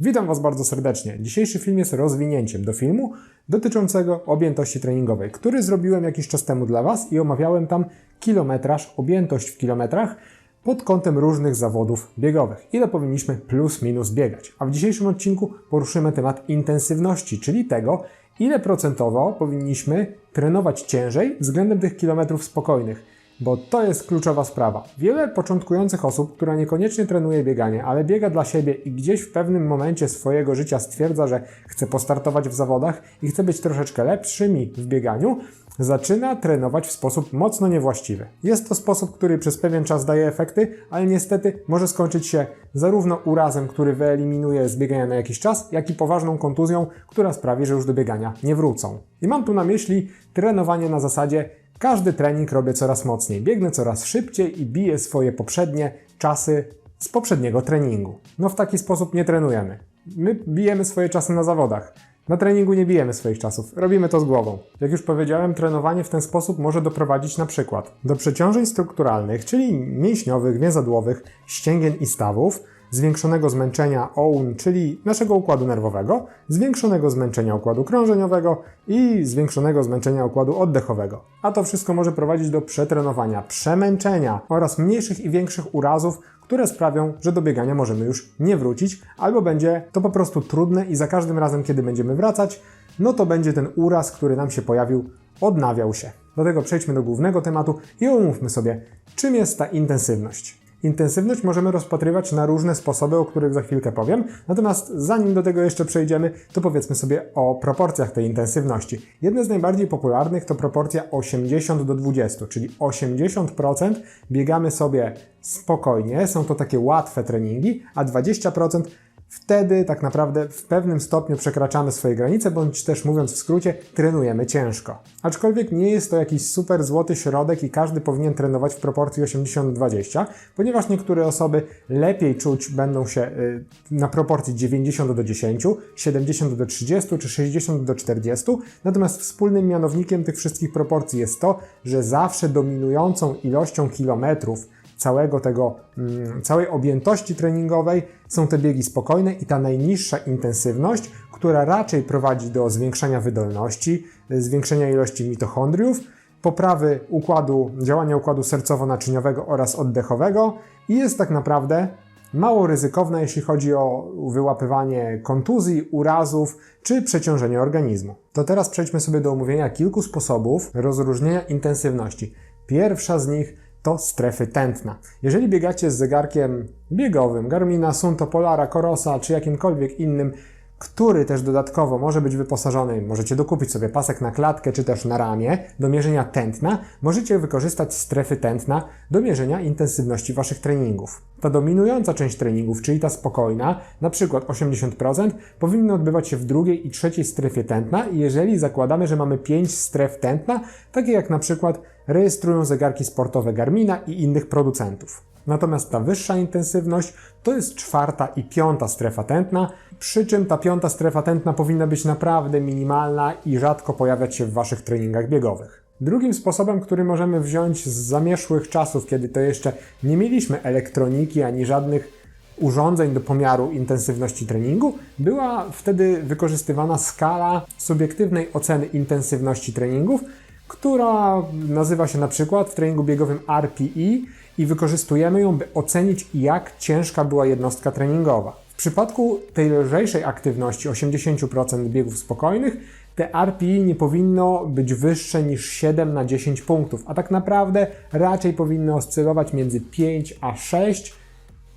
Witam Was bardzo serdecznie. Dzisiejszy film jest rozwinięciem do filmu dotyczącego objętości treningowej, który zrobiłem jakiś czas temu dla Was i omawiałem tam kilometraż, objętość w kilometrach pod kątem różnych zawodów biegowych. Ile powinniśmy plus minus biegać. A w dzisiejszym odcinku poruszymy temat intensywności, czyli tego, ile procentowo powinniśmy trenować ciężej względem tych kilometrów spokojnych. Bo to jest kluczowa sprawa. Wiele początkujących osób, która niekoniecznie trenuje bieganie, ale biega dla siebie i gdzieś w pewnym momencie swojego życia stwierdza, że chce postartować w zawodach i chce być troszeczkę lepszymi w bieganiu, zaczyna trenować w sposób mocno niewłaściwy. Jest to sposób, który przez pewien czas daje efekty, ale niestety może skończyć się zarówno urazem, który wyeliminuje z biegania na jakiś czas, jak i poważną kontuzją, która sprawi, że już do biegania nie wrócą. I mam tu na myśli trenowanie na zasadzie każdy trening robię coraz mocniej, biegnę coraz szybciej i biję swoje poprzednie czasy z poprzedniego treningu. No w taki sposób nie trenujemy. My bijemy swoje czasy na zawodach. Na treningu nie bijemy swoich czasów, robimy to z głową. Jak już powiedziałem, trenowanie w ten sposób może doprowadzić na przykład do przeciążeń strukturalnych, czyli mięśniowych, więzadłowych, ścięgien i stawów, zwiększonego zmęczenia OUN, czyli naszego układu nerwowego, zwiększonego zmęczenia układu krążeniowego i zwiększonego zmęczenia układu oddechowego. A to wszystko może prowadzić do przetrenowania, przemęczenia oraz mniejszych i większych urazów, które sprawią, że do biegania możemy już nie wrócić, albo będzie to po prostu trudne i za każdym razem, kiedy będziemy wracać, no to będzie ten uraz, który nam się pojawił, odnawiał się. Dlatego przejdźmy do głównego tematu i omówmy sobie, czym jest ta intensywność. Intensywność możemy rozpatrywać na różne sposoby, o których za chwilkę powiem. Natomiast zanim do tego jeszcze przejdziemy, to powiedzmy sobie o proporcjach tej intensywności. Jedne z najbardziej popularnych to proporcja 80 do 20, czyli 80% biegamy sobie spokojnie, są to takie łatwe treningi, a 20% Wtedy tak naprawdę w pewnym stopniu przekraczamy swoje granice, bądź też mówiąc w skrócie, trenujemy ciężko. Aczkolwiek nie jest to jakiś super złoty środek i każdy powinien trenować w proporcji 80-20, ponieważ niektóre osoby lepiej czuć będą się y, na proporcji 90 do 10, 70 do 30 czy 60 do 40, natomiast wspólnym mianownikiem tych wszystkich proporcji jest to, że zawsze dominującą ilością kilometrów całego tego, mm, całej objętości treningowej są te biegi spokojne i ta najniższa intensywność, która raczej prowadzi do zwiększenia wydolności, zwiększenia ilości mitochondriów, poprawy układu, działania układu sercowo-naczyniowego oraz oddechowego i jest tak naprawdę mało ryzykowna, jeśli chodzi o wyłapywanie kontuzji, urazów czy przeciążenie organizmu. To teraz przejdźmy sobie do omówienia kilku sposobów rozróżnienia intensywności. Pierwsza z nich to strefy tętna. Jeżeli biegacie z zegarkiem biegowym Garmina, Sunto, Polara, Korosa czy jakimkolwiek innym, który też dodatkowo może być wyposażony, możecie dokupić sobie pasek na klatkę czy też na ramię do mierzenia tętna, możecie wykorzystać strefy tętna do mierzenia intensywności waszych treningów. Ta dominująca część treningów, czyli ta spokojna, na przykład 80%, powinna odbywać się w drugiej i trzeciej strefie tętna jeżeli zakładamy, że mamy 5 stref tętna, takie jak na przykład rejestrują zegarki sportowe Garmina i innych producentów. Natomiast ta wyższa intensywność to jest czwarta i piąta strefa tętna, przy czym ta piąta strefa tętna powinna być naprawdę minimalna i rzadko pojawiać się w Waszych treningach biegowych. Drugim sposobem, który możemy wziąć z zamieszłych czasów, kiedy to jeszcze nie mieliśmy elektroniki ani żadnych urządzeń do pomiaru intensywności treningu, była wtedy wykorzystywana skala subiektywnej oceny intensywności treningów, która nazywa się na przykład w treningu biegowym RPE i wykorzystujemy ją, by ocenić jak ciężka była jednostka treningowa. W przypadku tej lżejszej aktywności 80% biegów spokojnych te RPE nie powinno być wyższe niż 7 na 10 punktów, a tak naprawdę raczej powinno oscylować między 5 a 6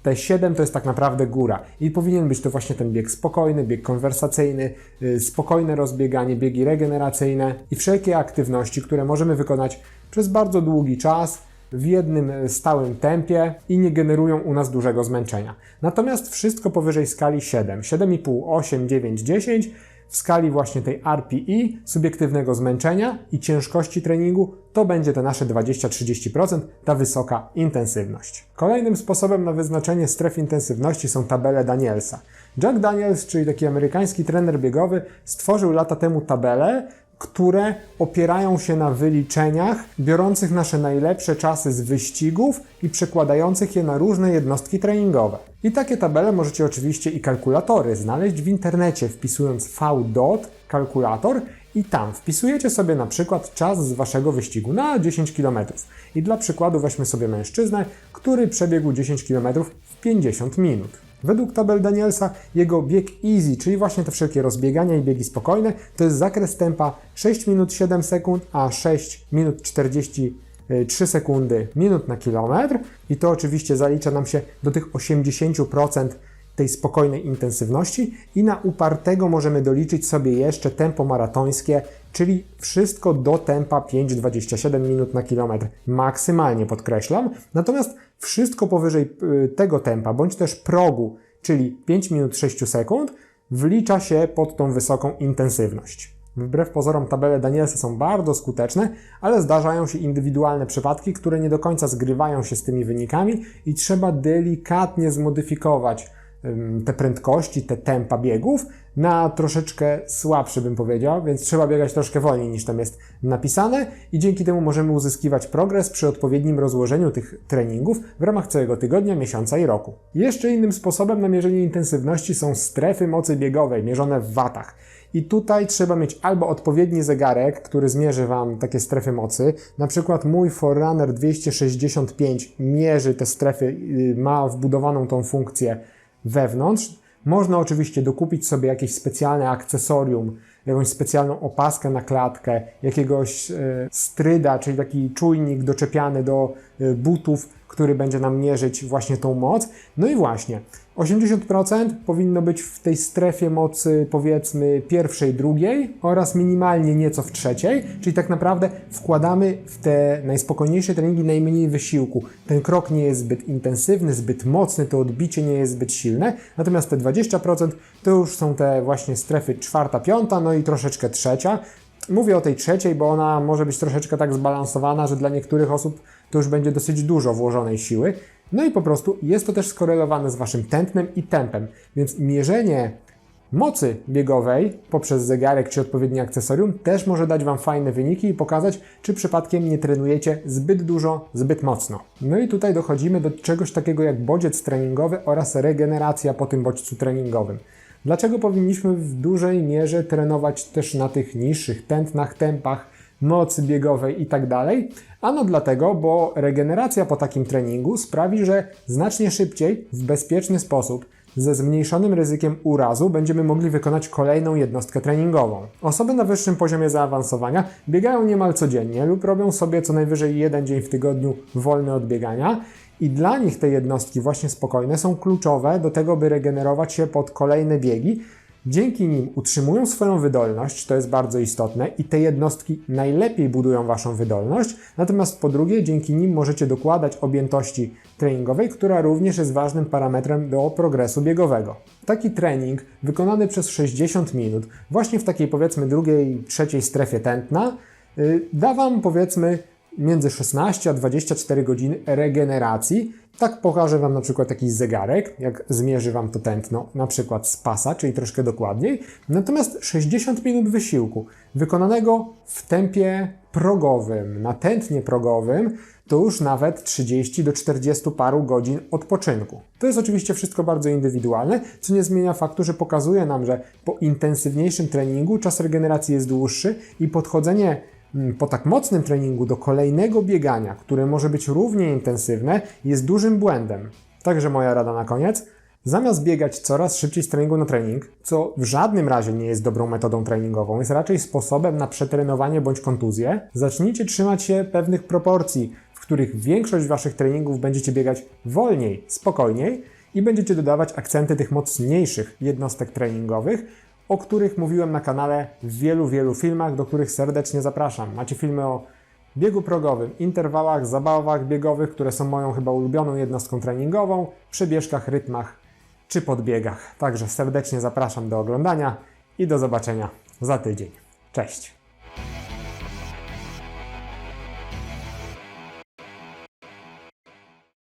te 7 to jest tak naprawdę góra i powinien być to właśnie ten bieg spokojny, bieg konwersacyjny, yy, spokojne rozbieganie, biegi regeneracyjne i wszelkie aktywności, które możemy wykonać przez bardzo długi czas w jednym stałym tempie i nie generują u nas dużego zmęczenia. Natomiast wszystko powyżej skali 7, 7,5, 8, 9, 10 w skali właśnie tej RPE, subiektywnego zmęczenia i ciężkości treningu, to będzie te nasze 20-30%, ta wysoka intensywność. Kolejnym sposobem na wyznaczenie stref intensywności są tabele Danielsa. Jack Daniels, czyli taki amerykański trener biegowy, stworzył lata temu tabelę, które opierają się na wyliczeniach, biorących nasze najlepsze czasy z wyścigów i przekładających je na różne jednostki treningowe. I takie tabele możecie oczywiście i kalkulatory znaleźć w internecie, wpisując v.dot kalkulator i tam wpisujecie sobie na przykład czas z waszego wyścigu na 10 km. I dla przykładu weźmy sobie mężczyznę, który przebiegł 10 km w 50 minut. Według tabel Danielsa jego bieg easy, czyli właśnie te wszelkie rozbiegania i biegi spokojne, to jest zakres tempa 6 minut 7 sekund, a 6 minut 43 sekundy minut na kilometr. I to oczywiście zalicza nam się do tych 80% tej spokojnej intensywności i na upartego możemy doliczyć sobie jeszcze tempo maratońskie, czyli wszystko do tempa 5,27 minut na kilometr. Maksymalnie podkreślam. Natomiast wszystko powyżej y, tego tempa, bądź też progu, czyli 5 minut 6 sekund, wlicza się pod tą wysoką intensywność. Wbrew pozorom tabele Danielsa są bardzo skuteczne, ale zdarzają się indywidualne przypadki, które nie do końca zgrywają się z tymi wynikami i trzeba delikatnie zmodyfikować te prędkości, te tempa biegów na troszeczkę słabszy, bym powiedział, więc trzeba biegać troszkę wolniej niż tam jest napisane i dzięki temu możemy uzyskiwać progres przy odpowiednim rozłożeniu tych treningów w ramach całego tygodnia, miesiąca i roku. Jeszcze innym sposobem na mierzenie intensywności są strefy mocy biegowej, mierzone w watach. I tutaj trzeba mieć albo odpowiedni zegarek, który zmierzy Wam takie strefy mocy. Na przykład mój Forerunner 265 mierzy te strefy, y, ma wbudowaną tą funkcję wewnątrz. Można oczywiście dokupić sobie jakieś specjalne akcesorium, jakąś specjalną opaskę na klatkę, jakiegoś e, stryda, czyli taki czujnik doczepiany do e, butów, który będzie nam mierzyć właśnie tą moc. No i właśnie, 80% powinno być w tej strefie mocy powiedzmy pierwszej, drugiej oraz minimalnie nieco w trzeciej, czyli tak naprawdę wkładamy w te najspokojniejsze treningi najmniej wysiłku. Ten krok nie jest zbyt intensywny, zbyt mocny, to odbicie nie jest zbyt silne, natomiast te 20% to już są te właśnie strefy czwarta, piąta, no i troszeczkę trzecia. Mówię o tej trzeciej, bo ona może być troszeczkę tak zbalansowana, że dla niektórych osób to już będzie dosyć dużo włożonej siły. No i po prostu jest to też skorelowane z Waszym tętnem i tempem, więc mierzenie mocy biegowej poprzez zegarek czy odpowiednie akcesorium też może dać Wam fajne wyniki i pokazać, czy przypadkiem nie trenujecie zbyt dużo, zbyt mocno. No i tutaj dochodzimy do czegoś takiego jak bodziec treningowy oraz regeneracja po tym bodźcu treningowym. Dlaczego powinniśmy w dużej mierze trenować też na tych niższych tętnach, tempach, mocy biegowej i tak? Ano dlatego, bo regeneracja po takim treningu sprawi, że znacznie szybciej, w bezpieczny sposób, ze zmniejszonym ryzykiem urazu będziemy mogli wykonać kolejną jednostkę treningową. Osoby na wyższym poziomie zaawansowania biegają niemal codziennie lub robią sobie co najwyżej jeden dzień w tygodniu wolny od biegania i dla nich te jednostki właśnie spokojne są kluczowe do tego, by regenerować się pod kolejne biegi, Dzięki nim utrzymują swoją wydolność, to jest bardzo istotne, i te jednostki najlepiej budują Waszą wydolność, natomiast po drugie, dzięki nim możecie dokładać objętości treningowej, która również jest ważnym parametrem do progresu biegowego. Taki trening wykonany przez 60 minut, właśnie w takiej powiedzmy drugiej, trzeciej strefie tętna, yy, da Wam powiedzmy między 16 a 24 godziny regeneracji. Tak pokażę Wam na przykład jakiś zegarek, jak zmierzy Wam to tętno, na przykład z pasa, czyli troszkę dokładniej. Natomiast 60 minut wysiłku wykonanego w tempie progowym, na tętnie progowym, to już nawet 30 do 40 paru godzin odpoczynku. To jest oczywiście wszystko bardzo indywidualne, co nie zmienia faktu, że pokazuje nam, że po intensywniejszym treningu czas regeneracji jest dłuższy i podchodzenie po tak mocnym treningu do kolejnego biegania, które może być równie intensywne, jest dużym błędem. Także moja rada na koniec. Zamiast biegać coraz szybciej z treningu na trening, co w żadnym razie nie jest dobrą metodą treningową, jest raczej sposobem na przetrenowanie bądź kontuzję, zacznijcie trzymać się pewnych proporcji, w których większość waszych treningów będziecie biegać wolniej, spokojniej i będziecie dodawać akcenty tych mocniejszych jednostek treningowych, o których mówiłem na kanale w wielu, wielu filmach, do których serdecznie zapraszam. Macie filmy o biegu progowym, interwałach, zabawach biegowych, które są moją chyba ulubioną jednostką treningową, przebieżkach, rytmach czy podbiegach. Także serdecznie zapraszam do oglądania i do zobaczenia za tydzień. Cześć!